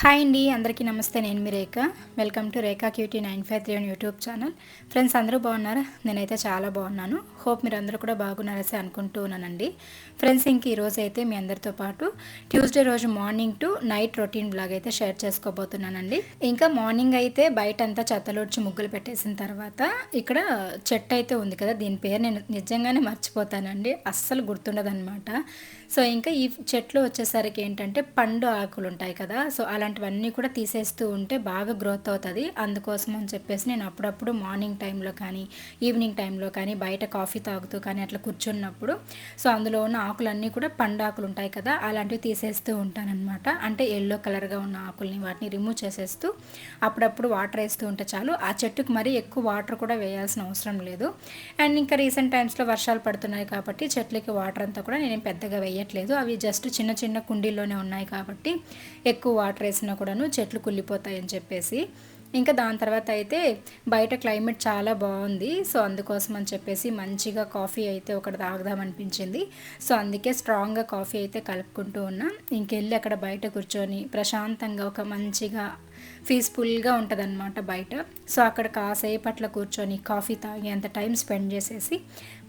Hi అండి అందరికీ నమస్తే. నేను మీ Rekha. Welcome to Rekha cutie nine five three YouTube channel. Friends అందరూ బాగున్నారా? నేనైతే చాలా బాగున్నాను. హోప్ మీరు అందరూ కూడా బాగున్నారసి అనుకుంటూ ఉన్నానండి. ఫ్రెండ్స్ ఇంక ఈరోజు అయితే మీ అందరితో పాటు ట్యూస్డే రోజు morning to night routine blog అయితే షేర్ చేసుకోబోతున్నానండి. ఇంకా మార్నింగ్ అయితే బయట అంతా చెత్తలోడ్చి ముగ్గులు పెట్టేసిన తర్వాత ఇక్కడ చెట్టు అయితే ఉంది కదా దీని పేరు నేను నిజంగానే మర్చిపోతానండి. అస్సలు గుర్తుండదనమాట సో ఇంకా ఈ చెట్లు వచ్చేసరికి ఏంటంటే పండు ఆకులు ఉంటాయి కదా సో అలాంటివన్నీ కూడా తీసేస్తూ ఉంటే బాగా గ్రోత్ అవుతుంది. అందుకోసం అని చెప్పేసి నేను అప్పుడప్పుడు మార్నింగ్ టైంలో కానీ ఈవినింగ్ టైంలో కానీ బయట కాఫీ తాగుతూ కానీ అట్లా కూర్చున్నప్పుడు సో అందులో ఉన్న ఆకులన్నీ కూడా పండు ఆకులు ఉంటాయి కదా అలాంటివి తీసేస్తూ ఉంటానన్నమాట. అంటే ఎల్లో కలర్గా ఉన్న ఆకుల్ని వాటిని రిమూవ్ చేసేస్తూ అప్పుడప్పుడు వాటర్ వేస్తూ ఉంటే చాలు. ఆ చెట్టుకు మరీ ఎక్కువ వాటర్ కూడా వేయాల్సిన అవసరం లేదు. అండ్ ఇంకా రీసెంట్ టైమ్స్లో వర్షాలు పడుతున్నాయి కాబట్టి చెట్లకి వాటర్ అంతా కూడా నేను పెద్దగా వేయట్లేదు. అవి జస్ట్ చిన్న చిన్న కుండీల్లోనే ఉన్నాయి కాబట్టి ఎక్కువ వాటర్ వేసినా కూడాను చెట్లు కుళ్ళిపోతాయని చెప్పేసి. ఇంకా దాని తర్వాత అయితే బయట క్లైమేట్ చాలా బాగుంది. సో అందుకోసం అని చెప్పేసి మంచిగా కాఫీ అయితే ఒకటి తాగుదామనిపించింది సో అందుకే స్ట్రాంగ్గా కాఫీ అయితే కలుపుకుంటూ ఉన్నా. ఇంకెళ్ళి అక్కడ బయట కూర్చొని ప్రశాంతంగా ఒక మంచిగా పీస్ఫుల్గా ఉంటుంది అనమాట బయట. సో అక్కడ కాసేపు అట్లా కూర్చొని కాఫీ తాగి అంత టైం స్పెండ్ చేసేసి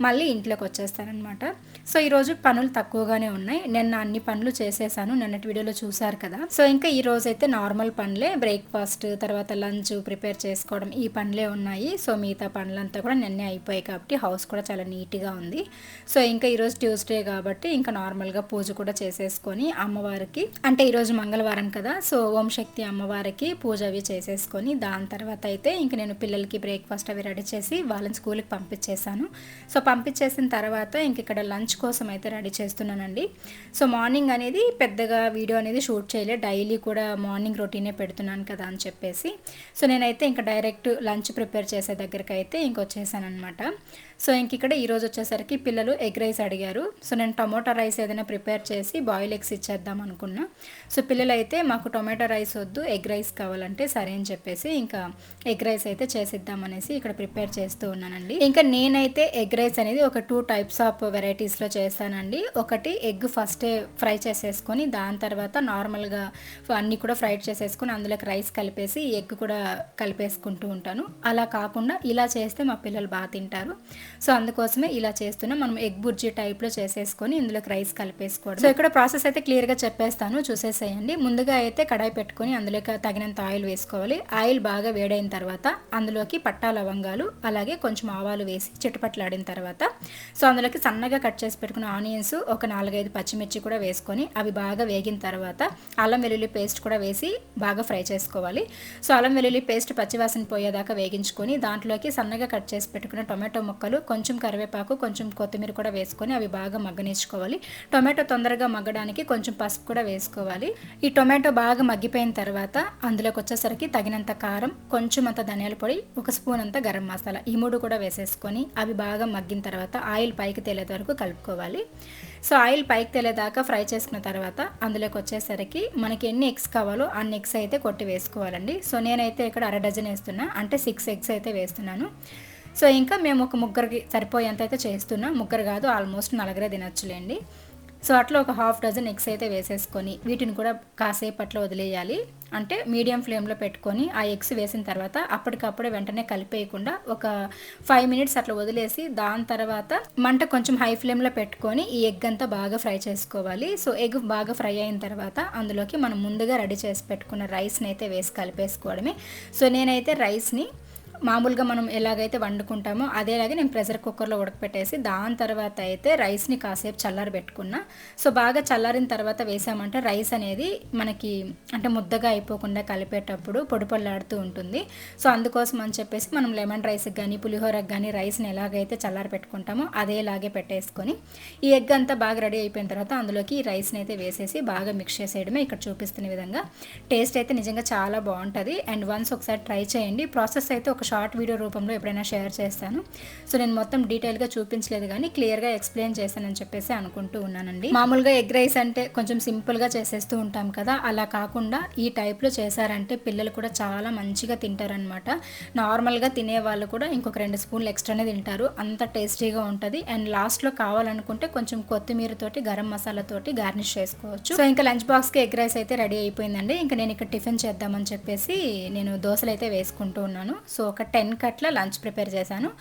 మళ్ళీ ఇంట్లోకి వచ్చేస్తానమాట సో ఈరోజు పనులు తక్కువగానే ఉన్నాయి. నిన్న అన్ని పనులు చేసేసాను. నిన్నటి వీడియోలో చూసారు కదా. సో ఇంకా ఈ రోజు అయితే నార్మల్ పనులే. బ్రేక్ఫాస్ట్ తర్వాత లంచ్ ప్రిపేర్ చేసుకోవడం ఈ పనులే ఉన్నాయి. సో మిగతా పనులంతా కూడా నిన్నే అయిపోయాయి కాబట్టి హౌస్ కూడా చాలా నీట్గా ఉంది. సో ఇంకా ఈరోజు ట్యూస్డే కాబట్టి ఇంకా నార్మల్గా పూజ కూడా చేసేసుకొని అమ్మవారికి అంటే ఈరోజు మంగళవారం కదా సో ఓం శక్తి అమ్మవారికి పూజ అవి చేసేసుకొని దాని తర్వాత అయితే ఇంక నేను పిల్లలకి బ్రేక్ఫాస్ట్ అవి రెడీ చేసి వాళ్ళని స్కూల్కి పంపించేశాను. సో పంపించేసిన తర్వాత ఇంక ఇక్కడ లంచ్ కోసం అయితే రెడీ చేస్తున్నానండి. సో మార్నింగ్ అనేది పెద్దగా వీడియో అనేది షూట్ చేయలే. డైలీ కూడా మార్నింగ్ రొటీనే పెడుతున్నాను కదా అని చెప్పేసి. సో నేనైతే ఇంకా డైరెక్ట్ లంచ్ ప్రిపేర్ చేసే దగ్గరికి అయితే ఇంకొచ్చేసాను అనమాట సో ఇంక ఇక్కడ ఈరోజు వచ్చేసరికి పిల్లలు ఎగ్ రైస్ అడిగారు. సో నేను టమోటా రైస్ ఏదైనా ప్రిపేర్ చేసి బాయిల్ ఎగ్స్ ఇచ్చేద్దాం అనుకున్నా. సో పిల్లలు అయితే మాకు టొమాటో రైస్ వద్దు ఎగ్ రైస్ కావాలంటే సరే అని చెప్పేసి ఇంకా ఎగ్ రైస్ అయితే చేసిద్దాం అనేసి ఇక్కడ ప్రిపేర్ చేస్తూ ఉన్నానండి. ఇంకా నేనైతే ఎగ్ రైస్ అనేది ఒక టూ టైప్స్ ఆఫ్ వెరైటీస్లో చేస్తానండి. ఒకటి ఎగ్ ఫస్టే ఫ్రై చేసేసుకొని దాని తర్వాత నార్మల్గా అన్నీ కూడా ఫ్రై చేసేసుకొని అందులోకి రైస్ కలిపేసి ఎగ్ కూడా కలిపేసుకుంటూ ఉంటాను. అలా కాకుండా ఇలా చేస్తే మా పిల్లలు బాగా తింటారు. సో అందుకోసమే ఇలా చేస్తున్నా. మనం ఎగ్ బుర్జీ టైప్లో చేసేసుకొని ఇందులోకి రైస్ కలిపేసుకోవడం సో ఇక్కడ ప్రాసెస్ అయితే క్లియర్గా చెప్పేస్తాను. చూసేసేయండి. ముందుగా అయితే కడాయి పెట్టుకొని అందులోకి తగినంత ఆయిల్ వేసుకోవాలి. ఆయిల్ బాగా వేడైన తర్వాత అందులోకి పట్టా లవంగాలు అలాగే కొంచెం ఆవాలు వేసి చిట్టుపట్లాడిన తర్వాత సో అందులోకి సన్నగా కట్ చేసి పెట్టుకున్న ఆనియన్స్ ఒక నాలుగైదు పచ్చిమిర్చి కూడా వేసుకొని అవి బాగా వేగిన తర్వాత అల్లం వెల్లుల్లి పేస్ట్ కూడా వేసి బాగా ఫ్రై చేసుకోవాలి. సో అల్లం వెల్లుల్లి పేస్ట్ పచ్చివాసన పోయేదాకా వేగించుకొని దాంట్లోకి సన్నగా కట్ చేసి పెట్టుకున్న టొమాటో ముక్కలు కొంచెం కరివేపాకు కొంచెం కొత్తిమీర కూడా వేసుకొని అవి బాగా మగ్గనేసుకోవాలి టొమాటో తొందరగా మగ్గడానికి కొంచెం పసుపు కూడా వేసుకోవాలి. ఈ టొమాటో బాగా మగ్గిపోయిన తర్వాత అందులోకి వచ్చేసరికి తగినంత కారం కొంచెం అంత ధనియాల పొడి ఒక స్పూన్ అంత గరం మసాలా ఈ మూడు కూడా వేసేసుకొని అవి బాగా మగ్గిన తర్వాత ఆయిల్ పైకి తేలేంత వరకు కలుపుకోవాలి. సో ఆయిల్ పైకి తేలేదాకా ఫ్రై చేసుకున్న తర్వాత అందులోకి వచ్చేసరికి మనకి ఎన్ని ఎగ్స్ కావాలో అన్ని ఎగ్స్ అయితే కొట్టి వేసుకోవాలండి. సో నేనైతే ఇక్కడ అర డజన్ వేస్తున్నా అంటే సిక్స్ ఎగ్స్ అయితే వేస్తున్నాను. సో ఇంకా మేము ఒక ముగ్గురికి సరిపోయేంత అయితే చేస్తున్నాం. ముగ్గురు కాదు ఆల్మోస్ట్ నలుగురే తినచ్చులేండి. సో అట్లా ఒక హాఫ్ డజన్ ఎగ్స్ అయితే వేసేసుకొని వీటిని కూడా కాసేపు అట్లా వదిలేయాలి. అంటే మీడియం ఫ్లేమ్లో పెట్టుకొని ఆ ఎగ్స్ వేసిన తర్వాత అప్పటికప్పుడే వెంటనే కలిపేయకుండా ఒక ఫైవ్ మినిట్స్ అట్లా వదిలేసి దాని తర్వాత మంట కొంచెం హై ఫ్లేమ్లో పెట్టుకొని ఈ ఎగ్ అంతా బాగా ఫ్రై చేసుకోవాలి. సో ఎగ్ బాగా ఫ్రై అయిన తర్వాత అందులోకి మనం ముందుగా రెడీ చేసి పెట్టుకున్న రైస్ని అయితే వేసి కలిపేసుకోవడమే. సో నేనైతే రైస్ని మామూలుగా మనం ఎలాగైతే వండుకుంటామో అదేలాగే నేను ప్రెషర్ కుక్కర్లో ఉడకపెట్టేసి దాని తర్వాత అయితే రైస్ని కాసేపు చల్లారి పెట్టుకున్నా. సో బాగా చల్లారిన తర్వాత వేసామంటే రైస్ అనేది మనకి అంటే ముద్దగా అయిపోకుండా కలిపేటప్పుడు పొడి పొల్లాడుతూ ఉంటుంది. సో అందుకోసం అని చెప్పేసి మనం లెమన్ రైస్కి కానీ పులిహోరకు కానీ రైస్ని ఎలాగైతే చల్లారి పెట్టుకుంటామో అదేలాగే పెట్టేసుకొని ఈ ఎగ్ అంతా బాగా రెడీ అయిపోయిన తర్వాత అందులోకి ఈ రైస్ని అయితే వేసేసి బాగా మిక్స్ చేసేయడమే ఇక్కడ చూపిస్తున్న విధంగా. టేస్ట్ అయితే నిజంగా చాలా బాగుంటుంది. అండ్ వన్స్ ఒకసారి ట్రై చేయండి. ప్రాసెస్ అయితే ఒక షార్ట్ వీడియో రూపంలో ఎప్పుడైనా షేర్ చేస్తాను. సో నేను మొత్తం డీటెయిల్గా చూపించలేదు కానీ క్లియర్గా ఎక్స్ప్లెయిన్ చేశానని చెప్పేసి అనుకుంటూ ఉన్నానండి. మామూలుగా ఎగ్ రైస్ అంటే కొంచెం సింపుల్గా చేసేస్తూ ఉంటాం కదా. అలా కాకుండా ఈ టైప్లో చేశారంటే పిల్లలు కూడా చాలా మంచిగా తింటారనమాట నార్మల్గా తినే వాళ్ళు కూడా ఇంకొక రెండు స్పూన్లు ఎక్స్ట్రానే తింటారు. అంత టేస్టీగా ఉంటుంది. అండ్ లాస్ట్లో కావాలనుకుంటే కొంచెం కొత్తిమీరతోటి గరం మసాలాతోటి గార్నిష్ చేసుకోవచ్చు. సో ఇంకా లంచ్ బాక్స్కి ఎగ్ రైస్ అయితే రెడీ అయిపోయిందండి. ఇంకా నేను ఇక్కడ టిఫిన్ చేద్దామని చెప్పేసి నేను దోశలు అయితే వేసుకుంటూ ఉన్నాను. సో ఒక టెన్ కట్ల లంచ్ ప్రిపేర్ చేశాను.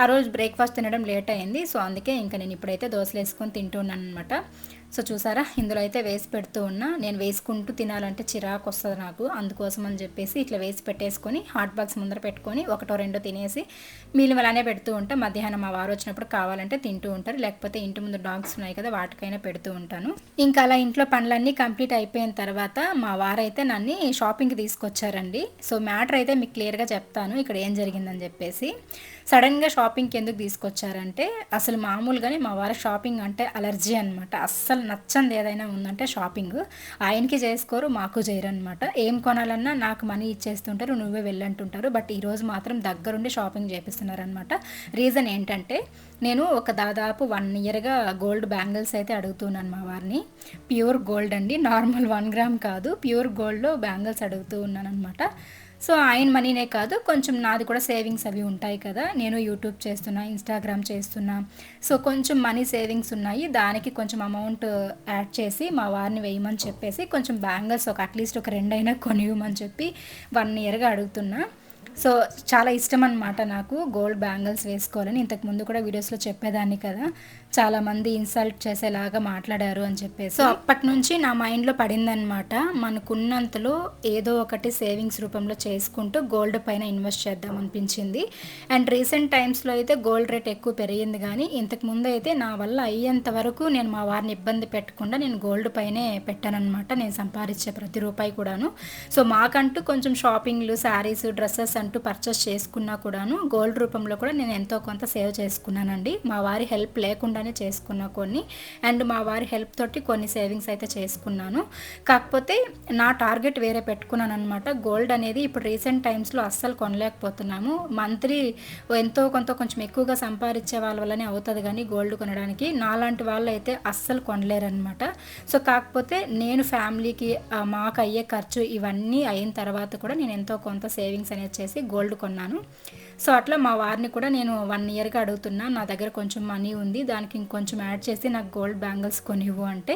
ఆ రోజు బ్రేక్ఫాస్ట్ తినడం లేట్ అయింది. సో అందుకే ఇంకా నేను ఇప్పుడైతే దోశలు వేసుకొని తింటున్నాను అనమాట సో చూసారా ఇందులో అయితే వేసి పెడుతూ ఉన్నా నేను వేసుకుంటూ తినాలంటే చిరాకు వస్తుంది నాకు. అందుకోసం అని చెప్పేసి ఇట్లా వేసి పెట్టేసుకొని హాట్ బాక్స్ ముందర పెట్టుకొని ఒకటో రెండో తినేసి మిగిలిన అలానే పెడుతూ ఉంటా. మధ్యాహ్నం మా వారు వచ్చినప్పుడు కావాలంటే తింటూ ఉంటారు. లేకపోతే ఇంటి ముందు డాగ్స్ ఉన్నాయి కదా వాటికైనా పెడుతూ ఉంటాను. ఇంకా అలా ఇంట్లో పనులన్నీ కంప్లీట్ అయిపోయిన తర్వాత మా వారైతే నన్ను షాపింగ్కి తీసుకొచ్చారండి. సో మ్యాటర్ అయితే మీకు క్లియర్గా చెప్తాను ఇక్కడ ఏం జరిగిందని చెప్పేసి. సడన్గా షాపింగ్కి ఎందుకు తీసుకొచ్చారంటే అసలు మామూలుగానే మా వారు షాపింగ్ అంటే అలర్జీ అనమాట అస్సలు నచ్చంది ఏదైనా ఉందంటే షాపింగ్. ఆయనకి చేసుకోరు మాకు చేయరు అనమాట ఏం కొనాలన్నా నాకు మనీ ఇచ్చేస్తుంటారు నువ్వే వెళ్ళంటుంటారు. బట్ ఈరోజు మాత్రం దగ్గరుండి షాపింగ్ చేపిస్తున్నారనమాట రీజన్ ఏంటంటే నేను ఒక దాదాపు వన్ ఇయర్గా గోల్డ్ బ్యాంగిల్స్ అయితే అడుగుతున్నాను మా వారిని. ప్యూర్ గోల్డ్ అండి నార్మల్ వన్ గ్రామ్ కాదు ప్యూర్ గోల్డ్లో బ్యాంగిల్స్ అడుగుతూ ఉన్నాను అనమాట సో ఆయన మనీనే కాదు కొంచెం నాది కూడా సేవింగ్స్ అవి ఉంటాయి కదా. నేను యూట్యూబ్ చేస్తున్నా ఇన్స్టాగ్రామ్ చేస్తున్నా. సో కొంచెం మనీ సేవింగ్స్ ఉన్నాయి. దానికి కొంచెం అమౌంట్ యాడ్ చేసి మా వారిని వేయమని చెప్పేసి కొంచెం బ్యాంగిల్స్ ఒక అట్లీస్ట్ ఒక రెండైనా కొనివ్వమని చెప్పి వన్ ఇయర్గా అడుగుతున్నా. సో చాలా ఇష్టం అనమాట నాకు గోల్డ్ బ్యాంగిల్స్ వేసుకోవాలని. ఇంతకు ముందు కూడా వీడియోస్లో చెప్పేదాన్ని కదా. చాలా మంది ఇన్సల్ట్ చేసేలాగా మాట్లాడారు అని చెప్పేసి. సో అప్పటి నుంచి నా మైండ్లో పడిందనమాట మనకున్నంతలో ఏదో ఒకటి సేవింగ్స్ రూపంలో చేసుకుంటూ గోల్డ్ పైన ఇన్వెస్ట్ చేద్దాం అనిపించింది. అండ్ రీసెంట్ టైమ్స్లో అయితే గోల్డ్ రేట్ ఎక్కువ పెరిగింది కానీ ఇంతకు ముందు అయితే నా వల్ల అయ్యేంత వరకు నేను మా వారిని ఇబ్బంది పెట్టకుండా నేను గోల్డ్ పైనే పెట్టానమాట నేను సంపాదించే ప్రతి రూపాయి కూడాను. సో మాకంటూ కొంచెం షాపింగ్లు శారీస్ డ్రెస్సెస్ అంటూ పర్చేస్ చేసుకున్నా కూడాను గోల్డ్ రూపంలో కూడా నేను ఎంతో కొంత సేవ్ చేసుకున్నానండి. మా వారి హెల్ప్ లేకుండానే చేసుకున్నా కొన్ని అండ్ మా వారి హెల్ప్ తోటి కొన్ని సేవింగ్స్ అయితే చేసుకున్నాను. కాకపోతే నా టార్గెట్ వేరే పెట్టుకున్నాను అనమాట గోల్డ్ అనేది ఇప్పుడు రీసెంట్ టైమ్స్లో అస్సలు కొనలేకపోతున్నాము. మంత్లీ ఎంతో కొంత కొంచెం ఎక్కువగా సంపాదించే వాళ్ళ వల్లనే అవుతుంది కానీ గోల్డ్ కొనడానికి నాలాంటి వాళ్ళు అయితే అస్సలు కొనలేరనమాట సో కాకపోతే నేను ఫ్యామిలీకి మాకు అయ్యే ఖర్చు ఇవన్నీ అయిన తర్వాత కూడా నేను ఎంతో కొంత సేవింగ్స్ అనేది చేసి గోల్డ్ కొన్నాను. సో అట్లా మా వారిని కూడా నేను వన్ ఇయర్గా అడుగుతున్నా. నా దగ్గర కొంచెం మనీ ఉంది. దానికి ఇంకొంచెం యాడ్ చేసి నాకు గోల్డ్ బ్యాంగిల్స్ కొనివ్వు అంటే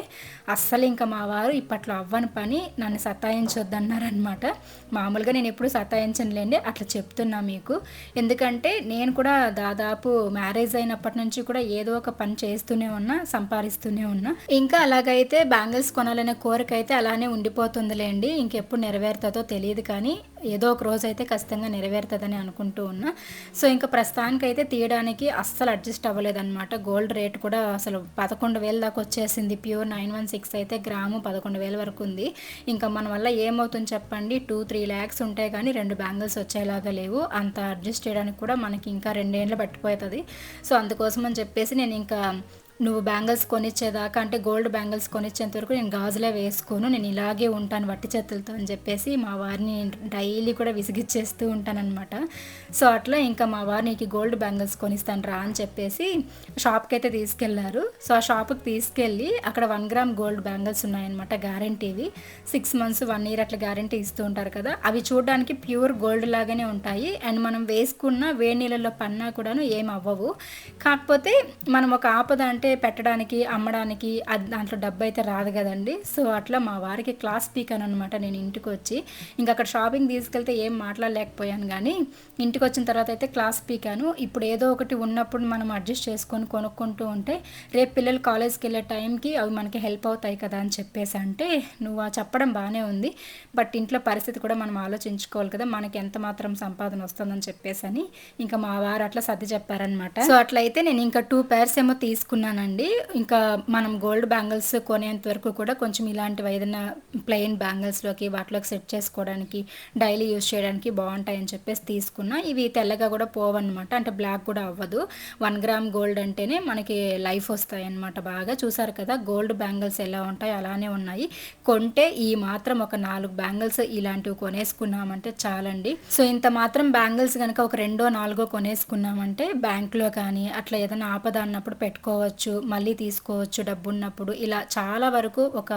అస్సలు ఇంకా మా వారు ఇప్పట్లో అవ్వని పని. నన్ను సతాయించొద్దన్నారనమాట మామూలుగా నేను ఎప్పుడు సతాయించనులేండి. అట్లా చెప్తున్నా మీకు. ఎందుకంటే నేను కూడా దాదాపు మ్యారేజ్ అయినప్పటి నుంచి కూడా ఏదో ఒక పని చేస్తూనే ఉన్నా సంపాదిస్తూనే ఉన్నా. ఇంకా అలాగైతే బ్యాంగిల్స్ కొనాలనే కోరిక అయితే అలానే ఉండిపోతుందిలేండి. ఇంకెప్పుడు నెరవేరుతుందో తెలియదు కానీ ఏదో ఒక రోజు అయితే ఖచ్చితంగా నెరవేరుతుందని అనుకుంటూ ఉన్నా. సో ఇంకా ప్రస్తుతానికి అయితే తీయడానికి అస్సలు అడ్జస్ట్ అవ్వలేదన్నమాట. గోల్డ్ రేట్ కూడా అసలు పదకొండు వేల దాకా వచ్చేసింది. ప్యూర్ నైన్ వన్ సిక్స్ అయితే గ్రాము పదకొండు వేల వరకు ఉంది. ఇంకా మన వల్ల ఏమవుతుంది చెప్పండి? టూ త్రీ ల్యాక్స్ ఉంటాయి కానీ రెండు బ్యాంగిల్స్ వచ్చేలాగా లేవు. అంత అడ్జస్ట్ చేయడానికి కూడా మనకి ఇంకా రెండేళ్ళు పట్టిపోతుంది. సో అందుకోసం అని చెప్పేసి నేను ఇంకా నువ్వు బ్యాంగిల్స్ కొనిచ్చేదాకా అంటే గోల్డ్ బ్యాంగిల్స్ కొనిచ్చేంత వరకు నేను గాజులే వేసుకోను. నేను ఇలాగే ఉంటాను వట్టి చేతులతో అని చెప్పేసి మా వారిని డైలీ కూడా విసిగిచ్చేస్తూ ఉంటానన్నమాట. సో అట్లా ఇంకా మా వారు నీకు గోల్డ్ బ్యాంగిల్స్ కొనిస్తాను రా అని చెప్పేసి షాప్కి అయితే తీసుకెళ్ళారు. సో ఆ షాప్కి తీసుకెళ్ళి అక్కడ వన్ గ్రామ్ గోల్డ్ బ్యాంగిల్స్ ఉన్నాయన్నమాట గ్యారంటీవి. సిక్స్ మంత్స్ వన్ ఇయర్ అట్లా గ్యారంటీ ఇస్తూ ఉంటారు కదా అవి చూడడానికి ప్యూర్ గోల్డ్ లాగానే ఉంటాయి. అండ్ మనం వేసుకున్న వేడి నీళ్ళల్లో పన్నా కూడాను ఏం అవ్వవు. కాకపోతే మనం ఒక ఆపద అంటే పెట్టడానికి అమ్మడానికి అది దాంట్లో డబ్బు అయితే రాదు కదండి. సో అట్లా మా వారికి క్లాస్ పీకాను అనమాట నేను ఇంటికి వచ్చి ఇంకా అక్కడ షాపింగ్ తీసుకెళ్తే ఏం మాట్లాడలేకపోయాను కానీ ఇంటికి వచ్చిన తర్వాత అయితే క్లాస్ పీకాను. ఇప్పుడు ఏదో ఒకటి ఉన్నప్పుడు మనం అడ్జస్ట్ చేసుకొని కొనుక్కుంటూ ఉంటే రేపు పిల్లలు కాలేజ్కి వెళ్ళే టైంకి అవి మనకి హెల్ప్ అవుతాయి కదా అని చెప్పేసి అంటే నువ్వు చెప్పడం బాగానే ఉంది. బట్ ఇంట్లో పరిస్థితి కూడా మనం ఆలోచించుకోవాలి కదా మనకి ఎంత మాత్రం సంపాదన వస్తుందని చెప్పేసి అని. ఇంకా మా వారు అట్లా సర్ది చెప్పారనమాట సో అట్లయితే నేను ఇంకా టూ పేర్స్ ఏమో తీసుకున్నాను చెప్తున్నానండి ఇంకా మనం గోల్డ్ బ్యాంగిల్స్ కొనేంత వరకు కూడా కొంచెం ఇలాంటివి ఏదైనా ప్లెయిన్ బ్యాంగిల్స్లోకి వాటిలోకి సెట్ చేసుకోవడానికి డైలీ యూస్ చేయడానికి బాగుంటాయని చెప్పేసి తీసుకున్నా. ఇవి తెల్లగా కూడా పోవన్నమాట. అంటే బ్లాక్ కూడా అవ్వదు. వన్ గ్రామ్ గోల్డ్ అంటేనే మనకి లైఫ్ వస్తాయి అనమాట బాగా. చూసారు కదా గోల్డ్ బ్యాంగిల్స్ ఎలా ఉంటాయో అలానే ఉన్నాయి. కొంటే ఈ మాత్రం ఒక నాలుగు బ్యాంగిల్స్ ఇలాంటివి కొనేసుకున్నామంటే చాలండి. సో ఇంత మాత్రం బ్యాంగిల్స్ కనుక ఒక రెండో నాలుగో కొనేసుకున్నామంటే బ్యాంక్లో కానీ అట్లా ఏదైనా ఆపద అన్నప్పుడు పెట్టుకోవచ్చు. మళ్ళీ తీసుకోవచ్చు డబ్బు ఉన్నప్పుడు ఇలా చాలా వరకు ఒక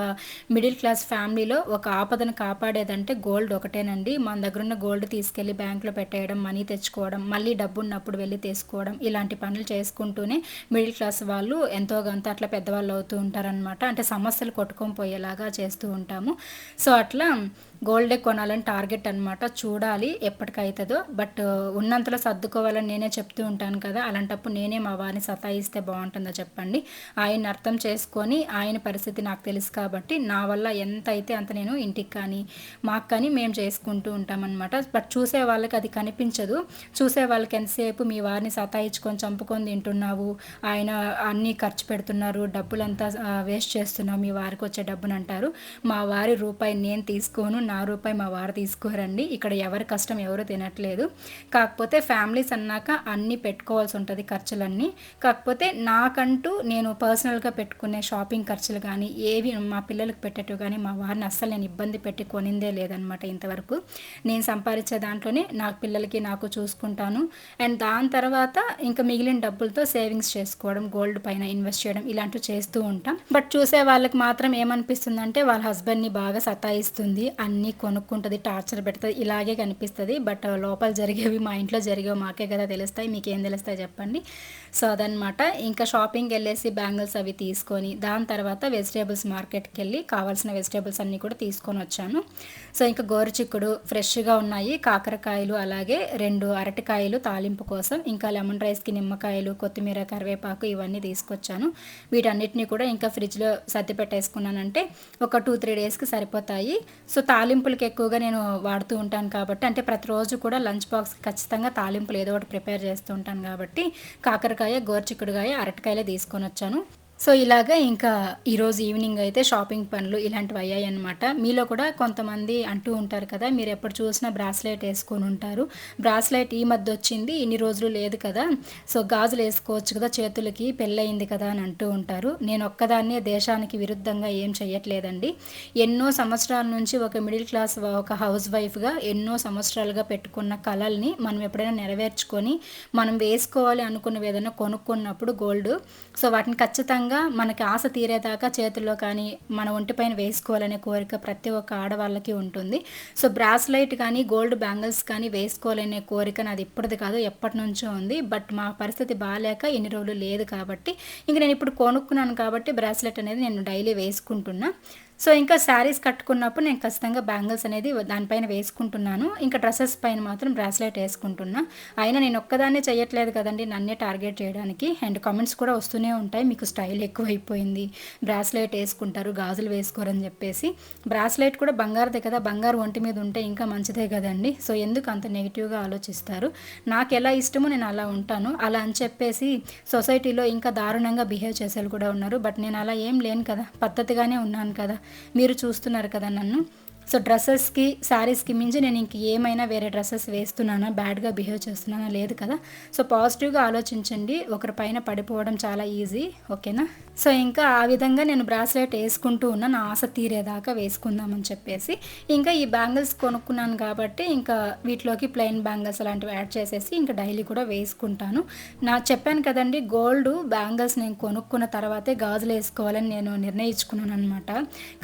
మిడిల్ క్లాస్ ఫ్యామిలీలో ఒక ఆపదను కాపాడేదంటే గోల్డ్ ఒకటేనండి. మన దగ్గర ఉన్న గోల్డ్ తీసుకెళ్ళి బ్యాంకులో పెట్టేయడం మనీ తెచ్చుకోవడం మళ్ళీ డబ్బు ఉన్నప్పుడు వెళ్ళి తీసుకోవడం ఇలాంటి పనులు చేసుకుంటూనే మిడిల్ క్లాస్ వాళ్ళు ఎంతో కొంత అట్లా పెద్దవాళ్ళు అవుతూ ఉంటారనమాట అంటే సమస్యలు కొట్టుకొని పోయేలాగా చేస్తూ ఉంటాము. సో అట్లా గోల్డే కొనాలని టార్గెట్ అనమాట చూడాలి ఎప్పటికవుతుందో బట్ ఉన్నంతలో సర్దుకోవాలని నేనే చెప్తూ ఉంటాను కదా. అలాంటప్పుడు నేనే మా వారిని సతాయిస్తే బాగుంటుందో చెప్పండి. ఆయన అర్థం చేసుకొని ఆయన పరిస్థితి నాకు తెలుసు కాబట్టి నా వల్ల ఎంత అయితే అంత నేను ఇంటికి కానీ మాకు కానీ మేము చేసుకుంటూ ఉంటామన్నమాట. బట్ చూసే వాళ్ళకి అది కనిపించదు. చూసే వాళ్ళకి ఎంతసేపు మీ వారిని సతాయించుకొని చంపుకొని తింటున్నావు? ఆయన అన్నీ ఖర్చు పెడుతున్నారు. డబ్బులంతా వేస్ట్ చేస్తున్నావు. మీ వారికి వచ్చే డబ్బునంటారు. మా వారి రూపాయి నేను తీసుకోను. నా రూపాయి మా వారు తీసుకోరండి. ఇక్కడ ఎవరి కష్టం ఎవరు తినట్లేదు. కాకపోతే ఫ్యామిలీస్ అన్నాక అన్నీ పెట్టుకోవాల్సి ఉంటుంది ఖర్చులన్నీ. కాకపోతే నాకంటూ నేను పర్సనల్గా పెట్టుకునే షాపింగ్ ఖర్చులు కానీ ఏవి మా పిల్లలకు పెట్టేటివి కానీ మా వారిని అస్సలు నేను ఇబ్బంది పెట్టి కొనిందే లేదనమాట ఇంతవరకు. నేను సంపాదించే దాంట్లోనే నా పిల్లలకి నాకు చూసుకుంటాను. అండ్ దాని తర్వాత ఇంకా మిగిలిన డబ్బులతో సేవింగ్స్ చేసుకోవడం గోల్డ్ పైన ఇన్వెస్ట్ చేయడం ఇలాంటివి చేస్తూ ఉంటాం. బట్ చూసే వాళ్ళకి మాత్రం ఏమనిపిస్తుందంటే వాళ్ళ హస్బెండ్ని బాగా సతాయిస్తుంది. అన్ని అన్నీ కొనుక్కుంటుంది టార్చర్ పెడుతుంది ఇలాగే కనిపిస్తుంది. బట్ లోపల జరిగేవి మా ఇంట్లో జరిగేవి మాకే కదా తెలుస్తాయి మీకు ఏం తెలుస్తాయి చెప్పండి. సో అదనమాట ఇంకా షాపింగ్కి వెళ్ళేసి బ్యాంగిల్స్ అవి తీసుకొని దాని తర్వాత వెజిటేబుల్స్ మార్కెట్కి వెళ్ళి కావాల్సిన వెజిటేబుల్స్ అన్నీ కూడా తీసుకొని వచ్చాను. సో ఇంకా గోరుచిక్కుడు ఫ్రెష్గా ఉన్నాయి. కాకరకాయలు అలాగే రెండు అరటికాయలు తాలింపు కోసం ఇంకా లెమన్ రైస్కి నిమ్మకాయలు కొత్తిమీర కరివేపాకు ఇవన్నీ తీసుకొచ్చాను. వీటన్నిటిని కూడా ఇంకా ఫ్రిడ్జ్లో సర్ది పెట్టేసుకున్నానంటే ఒక టూ త్రీ డేస్కి సరిపోతాయి. సో తాలింపులకి ఎక్కువగా నేను వాడుతూ ఉంటాను కాబట్టి అంటే ప్రతిరోజు కూడా లంచ్ బాక్స్ ఖచ్చితంగా తాలింపులు ఏదో ఒకటి ప్రిపేర్ చేస్తూ ఉంటాను కాబట్టి కాకరకాయ గోర్చిక్కుడుకాయ అరటికాయలే తీసుకొని వచ్చాను సో ఇలాగ ఇంకా ఈరోజు ఈవినింగ్ అయితే షాపింగ్ పనులు ఇలాంటివి అయ్యాయి అనమాట మీలో కూడా కొంతమంది అంటూ ఉంటారు కదా మీరు ఎప్పుడు చూసినా బ్రాస్లెట్ వేసుకొని ఉంటారు. బ్రాస్లెట్ ఈ మధ్య వచ్చింది ఇన్ని రోజులు లేదు కదా. సో గాజులు వేసుకోవచ్చు కదా చేతులకి పెళ్ళయింది కదా అని అంటూ ఉంటారు. నేను ఒక్కదాన్నే దేశానికి విరుద్ధంగా ఏం చేయట్లేదండి ఎన్నో సంవత్సరాల నుంచి ఒక మిడిల్ క్లాస్ ఒక హౌస్ వైఫ్గా ఎన్నో సంవత్సరాలుగా పెట్టుకున్న కళల్ని మనం ఎప్పుడైనా నెరవేర్చుకొని మనం వేసుకోవాలి అనుకున్న ఏదైనా కొనుక్కున్నప్పుడు గోల్డ్. సో వాటిని ఖచ్చితంగా ఖచ్చితంగా మనకి ఆశ తీరేదాకా చేతుల్లో కానీ మన ఒంటిపైన వేసుకోవాలనే కోరిక ప్రతి ఒక్క ఆడవాళ్ళకి ఉంటుంది. సో బ్రాస్లైట్ కానీ గోల్డ్ బ్యాంగిల్స్ కానీ వేసుకోవాలనే కోరిక నాది ఇప్పటిది కాదు ఎప్పటి నుంచో ఉంది. బట్ మా పరిస్థితి బాగాలేక ఎన్ని రోజులు లేదు కాబట్టి ఇంక నేను ఇప్పుడు కొనుక్కున్నాను కాబట్టి బ్రాస్లెట్ అనేది నేను డైలీ వేసుకుంటున్నా. సో ఇంకా శారీస్ కట్టుకున్నప్పుడు నేను ఖచ్చితంగా బ్యాంగిల్స్ అనేది దానిపైన వేసుకుంటున్నాను. ఇంకా డ్రెస్సెస్ పైన మాత్రం బ్రాస్లెట్ వేసుకుంటున్నా. అయినా నేను ఒక్కదాన్నే చేయట్లేదు కదండి నన్నే టార్గెట్ చేయడానికి. అండ్ కామెంట్స్ కూడా వస్తూనే ఉంటాయి. మీకు స్టైల్ ఎక్కువైపోయింది. బ్రాస్లెట్ వేసుకుంటారు గాజులు వేసుకోరని చెప్పేసి. బ్రాస్లెట్ కూడా బంగారుదే కదా. బంగారు ఒంటి మీద ఉంటే ఇంకా మంచిదే కదండి. సో ఎందుకు అంత నెగిటివ్గా ఆలోచిస్తారు? నాకు ఎలా ఇష్టమో నేను అలా ఉంటాను. అలా అని చెప్పేసి సొసైటీలో ఇంకా దారుణంగా బిహేవ్ చేసేవాళ్ళు కూడా ఉన్నారు. బట్ నేను అలా ఏం లేను కదా. పద్ధతిగానే ఉన్నాను కదా. మీరు చూస్తున్నారు కదా నన్ను. సో డ్రెస్సెస్కి శారీస్కి మించి నేను ఇంక ఏమైనా వేరే డ్రెస్సెస్ వేస్తున్నానా బ్యాడ్గా బిహేవ్ చేస్తున్నానా లేదు కదా. సో పాజిటివ్గా ఆలోచించండి. ఒకరి పైన పడిపోవడం చాలా ఈజీ. ఓకేనా? సో ఇంకా ఆ విధంగా నేను బ్రాస్లెట్ వేసుకుంటూ ఉన్నా నా ఆశ తీరేదాకా వేసుకుందామని చెప్పేసి ఇంకా ఈ బ్యాంగిల్స్ కొనుక్కున్నాను కాబట్టి ఇంకా వీటిలోకి ప్లెయిన్ బ్యాంగిల్స్ అలాంటివి యాడ్ చేసేసి ఇంకా డైలీ కూడా వేసుకుంటాను. నా చెప్పాను కదండి గోల్డ్ బ్యాంగిల్స్ నేను కొనుక్కున్న తర్వాతే గాజులు వేసుకోవాలని నేను నిర్ణయించుకున్నాను అనమాట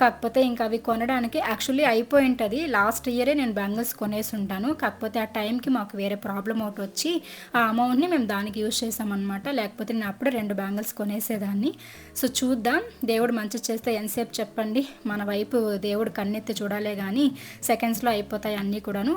కాకపోతే ఇంకా అవి కొనడానికి యాక్చువల్లీ అయిపోయి ఉంటుంది లాస్ట్ ఇయరే నేను బ్యాంగిల్స్ కొనేసి ఉంటాను కాకపోతే ఆ టైంకి మాకు వేరే ప్రాబ్లం ఒకటి వచ్చి ఆ అమౌంట్ని మేము దానికి యూజ్ చేసామన్నమాట. లేకపోతే నేను అప్పుడే రెండు బ్యాంగిల్స్ కొనేసేదాన్ని. సో చూద్దాం. దేవుడు మంచి చేస్తే ఎంతసేపు చెప్పండి. మన వైపు దేవుడు కన్నెత్తి చూడాలే కానీ సెకండ్స్లో అయిపోతాయి అన్నీ కూడాను.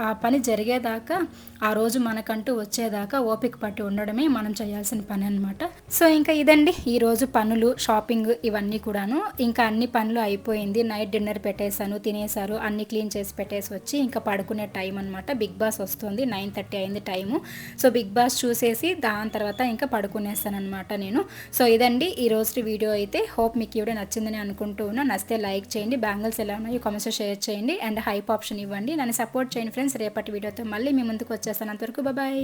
ఆ పని జరిగేదాకా ఆ రోజు మనకంటూ వచ్చేదాకా ఓపిక పట్టి ఉండడమే మనం చేయాల్సిన పని అనమాట సో ఇంకా ఇదండి. ఈరోజు పనులు షాపింగ్ ఇవన్నీ కూడాను. ఇంకా అన్ని పనులు అయిపోయింది. నైట్ డిన్నర్ పెట్టేశాను తిని తినేశారు అన్ని క్లీన్ చేసి పెట్టేసి వచ్చి ఇంకా పడుకునే టైం అనమాట బిగ్ బాస్ వస్తుంది నైన్ థర్టీ అయింది టైము. సో బిగ్ బాస్ చూసేసి దాని తర్వాత ఇంకా పడుకునేస్తాను అనమాట నేను. సో ఇదండి ఈ రోజు వీడియో అయితే. హోప్ మీకు వీడియో నచ్చిందని అనుకుంటూ ఉన్నా. నచ్చితే లైక్ చేయండి. బ్యాంగిల్స్ ఎలా ఉన్నాయో కామెంట్స్ షేర్ చేయండి. అండ్ హైప్ ఆప్షన్ ఇవ్వండి. నన్ను సపోర్ట్ చేయండి ఫ్రెండ్స్. రేపటి వీడియోతో మళ్ళీ మీ ముందుకు వచ్చేస్తాను. అంతవరకు బాయ్